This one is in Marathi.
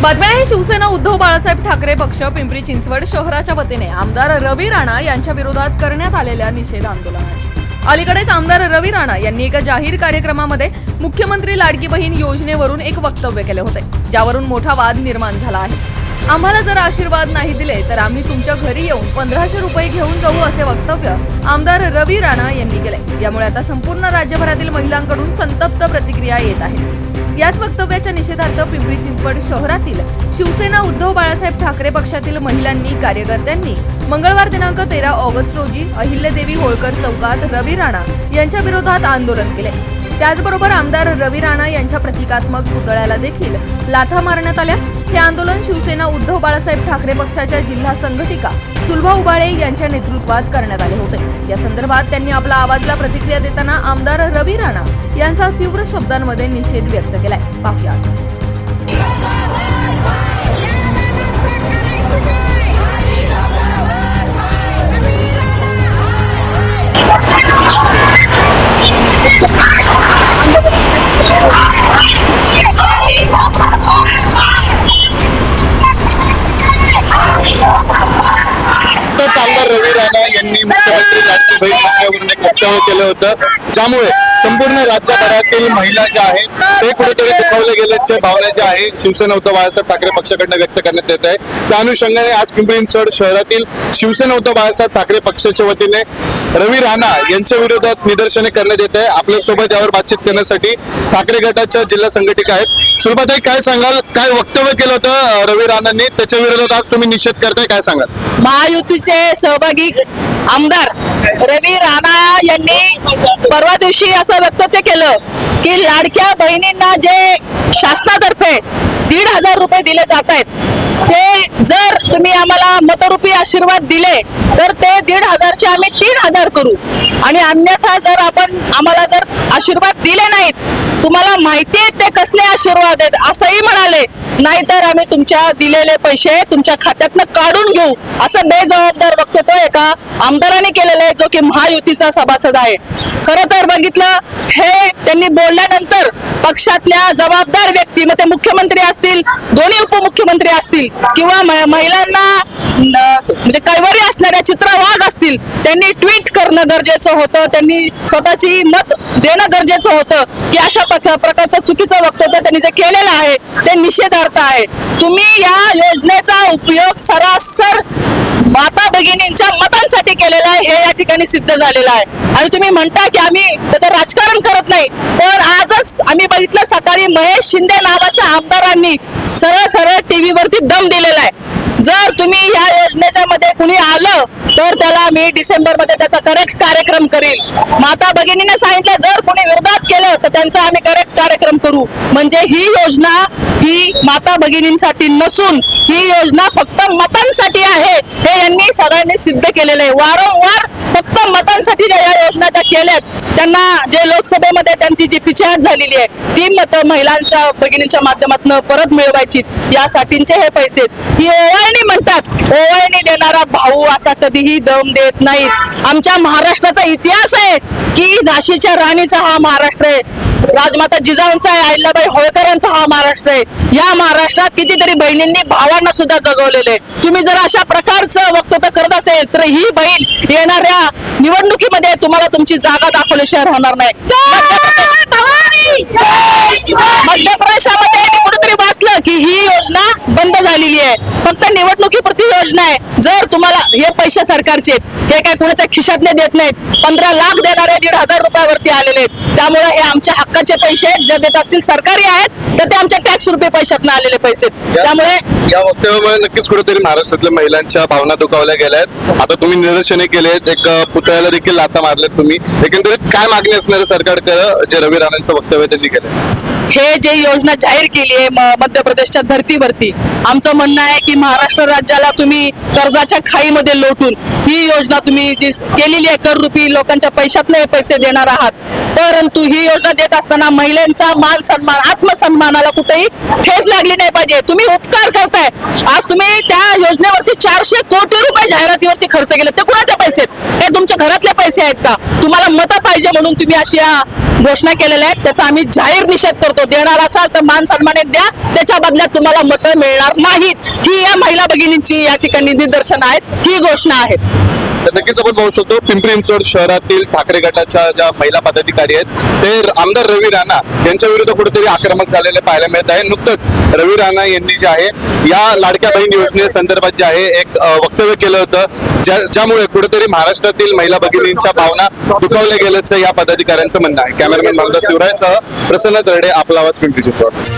बातम्या आहे शिवसेना उद्धव बाळासाहेब ठाकरे पक्ष पिंपरी चिंचवड शहराच्या वतीने. आमदार रवी राणा यांच्या विरोधात करण्यात आलेल्या निषेध आंदोलनाची. अलीकडेच आमदार रवी राणा यांनी एका जाहीर कार्यक्रमामध्ये मुख्यमंत्री लाडकी बहीण योजनेवरून एक वक्तव्य केले होते ज्यावरून मोठा वाद निर्माण झाला आहे. आम्हाला जर आशीर्वाद नाही दिले तर आम्ही तुमच्या घरी येऊन पंधराशे रुपये घेऊन जाऊ असे वक्तव्य आमदार रवी राणा यांनी केले. यामुळे आता संपूर्ण राज्यभरातील महिलांकडून संतप्त प्रतिक्रिया येत आहेत याच वक्तव्याच्या निषेधार्थ पिंपरी चिंचवड शहरातील शिवसेना उद्धव बाळासाहेब ठाकरे पक्षातील महिलांनी कार्यकर्त्यांनी मंगळवार दिनांक तेरा ऑगस्ट रोजी अहिल्यादेवी होळकर चौकात रवी राणा यांच्या विरोधात आंदोलन केले. त्याचबरोबर आमदार रवी राणा यांच्या प्रतिकात्मक पुतळ्याला देखील लाथा मारण्यात आल्या. हे आंदोलन शिवसेना उद्धव बाळासाहेब ठाकरे पक्षाच्या जिल्हा संघटिका सुलभा उबाळे यांच्या नेतृत्वात करण्यात आले होते. या संदर्भात त्यांनी आपला आवाजला प्रतिक्रिया देताना आमदार रवी राणा यांचा तीव्र शब्दांमध्ये निषेध व्यक्त केलाय. पाहुयात Yeah. राणा यांनी मुख्यमंत्री लाडकी बहीण योजनेवरून केलं होतं. ज्यामुळे संपूर्ण राज्यभरातील महिला ज्या आहेत ते कुठेतरी दुखावले गेल्याच्या भावना ज्या आहेत शिवसेना उद्धव बाळासाहेब ठाकरे पक्षाकडनं व्यक्त करण्यात येत आहे त्या अनुषंगाने आज पिंपरी चिंचवड शहरातील शिवसेना उद्धव बाळासाहेब ठाकरे पक्षाच्या वतीने रवी राणा यांच्या विरोधात निदर्शने करण्यात येत आहे आपल्यासोबत यावर बातचीत करण्यासाठी ठाकरे गटाच्या जिल्हा संघटिका आहेत. सुरुवाताई काय सांगाल? काय वक्तव्य केलं होतं रवी राणांनी? त्याच्या विरोधात आज तुम्ही निषेध करताय काय सांगाल? महायुतीचे सहभागी आमदार रवी राणा यांनी परवा दिवशी असं वक्तव्य केलं की लाडक्या बहिणींना जे शासनातर्फे दीड हजार रुपये दिले जात आहेत ते जर तुम्ही आम्हाला मतरूपी आशीर्वाद दिले तर ते दीड हजारचे आम्ही तीन हजार करू. आणि अन्यथा जर आपण आम्हाला जर आशीर्वाद दिले नाहीत तुम्हाला माहिती आहे ते कसले आशीर्वाद आहेत? असंही म्हणाले नाहीतर आम्ही तुमच्या दिलेले पैसे तुमच्या खात्यातनं काढून घेऊ. असं बेजबाबदार वक्तव्य एका आमदाराने केलेलं आहे जो की महायुतीचा सभासद आहे. खरं तर बघितलं हे त्यांनी बोलल्यानंतर पक्षातल्या जबाबदार व्यक्ती मग ते मुख्यमंत्री असतील दोन्ही उपमुख्यमंत्री असतील किंवा महिलांना म्हणजे कैवारी असणाऱ्या असतील त्यांनी ट्विट करणं गरजेचं होतं त्यांनी स्वतःची मत देणं गरजेचं होतं की अशा प्रकारचं चुकीचं वक्तव्य त्यांनी जे केलेलं आहे ते निषेधार्थ आहे. तुम्ही या योजनेचा उपयोग सरासर माता भगिनींच्या मतांसाठी केलेला आहे हे या ठिकाणी सिद्ध झालेलं आहे. आणि तुम्ही म्हणता की आम्ही त्याचं राजकारण करत नाही पण आजच आम्ही बघितलं सकाळी महेश शिंदे नावाच्या आमदारांनी सरळ सरळ टीव्हीवरती दम दिलेला आहे. जर तुम्ही या योजनेच्या मध्ये कुणी आलं तर त्याला मी डिसेंबरमध्ये त्याचा करेक्ट कार्यक्रम करील. माता भगिनीने सांगितलं जर कोणी विरोधात केलं तर त्यांचा आम्ही करेक्ट कार्यक्रम करू. म्हणजे ही योजना ही माता भगिनींसाठी नसून ही योजना फक्त मतांसाठी आहे. हे यांनी सगळ्यांनी सिद्ध केलेलं आहे. वारंवार फक्त मतांसाठी ज्या या योजना ज्या केल्यात त्यांना जे लोकसभेमध्ये त्यांची जी पिछाहत झालेली आहे ती मतं महिलांच्या भगिनींच्या माध्यमातून परत मिळवायची यासाठीचे हे पैसे. आहेत. ही ओवाळणी म्हणतात. ओवाळणी देणारा भाऊ असा कधीही दम देत नाहीत. आमच्या महाराष्ट्राचा इतिहास आहे की झाशीच्या राणीचा हा महाराष्ट्र आहे. राजमाता जिजाऊंचा आहे अहिल्याबाई होळकरांचा हा महाराष्ट्र आहे. या महाराष्ट्रात कितीतरी बहिणींनी भावांना सुद्धा जगवलेले. तुम्ही जर अशा प्रकारचं वक्तव्य करत असेल तर ही बहीण येणाऱ्या निवडणुकीमध्ये तुम्हाला तुमची जागा दाखवल्याशिवाय राहणार नाही. मध्य प्रदेशामध्ये कुठेतरी वाचलं की ही योजना बंद झालेली आहे. फक्त निवडणुकीपुरती योजना आहे. जर तुम्हाला हे पैसे सरकारचे आहेत हे काय कोणाच्या खिशातले देत नाहीत पंधरा लाख देणारे दीड हजार रुपयावरती आलेले आहेत. त्यामुळे हे आमच्या हक्काचे पैसे आहेत. जे देत असतील सरकारी आहेत तर ते आमच्या टॅक्स रुपये पैशातनं आलेले पैसे. त्यामुळे या वक्तव्यामुळे नक्कीच कुठेतरी महाराष्ट्रातल्या महिलांच्या भावना दुखावल्या गेल्या आहेत. आता तुम्ही निदर्शने केले आहेत एक पुतळ्याला देखील लाथा मारल्यात तुम्ही. एकंदरीत काय मागणी असणार सरकारकडे जे रवी राणांचं वक्तव्य त्यांनी केलं हे जे योजना जाहीर केली आहे मध्य प्रदेशच्या धर्तीवरती आमचं म्हणणं आहे की महाराष्ट्र राज्याला तुम्ही कर्जाच्या खाईमध्ये लोटून ही योजना तुम्ही जी केलेली आहे कररुपी लोकांच्या पैशातले हे पैसे देणार आहात. परंतु ही योजना देत असताना महिलांचा मान सन्मान आत्मसन्मानाला कुठेही ठेच लागली नाही पाहिजे. तुम्ही उपकार करताय. आज तुम्ही त्या योजनेवरती चारशे कोटी रुपये जाहिरातीवरती खर्च केले. ते कुणाचे पैसे आहेत? ते तुमच्या घरातले पैसे आहेत का? तुम्हाला मतं पाहिजे म्हणून तुम्ही अशी घोषणा केलेल्या आहेत. त्याचा आम्ही जाहीर निषेध करतो. देणार असाल तर मान सन्मानित द्या. त्याच्या बदल्यात तुम्हाला मतं मिळणार नाहीत. ही या महिला भगिनींची या ठिकाणी निदर्शन आहेत. ही घोषणा आहे. तर नक्कीच आपण पाहू शकतो पिंपरी चिंचवड शहरातील ठाकरे गटाच्या ज्या महिला पदाधिकारी आहेत ते आमदार रवी राणा यांच्या विरुद्ध कुठेतरी आक्रमक झालेले पाहायला मिळत आहे. नुकतंच रवी राणा यांनी जे आहे या लाडक्या बहीण योजनेसंदर्भात जे आहे एक वक्तव्य केलं होतं ज्या ज्यामुळे कुठेतरी महाराष्ट्रातील महिला भगिनींच्या भावना दुखावल्या गेल्याचं या पदाधिकाऱ्यांचं म्हणणं आहे. कॅमेरामॅन मालदा शिवरायसह प्रसन्न तरडे आपला आवाज पिंपरी चिंचवड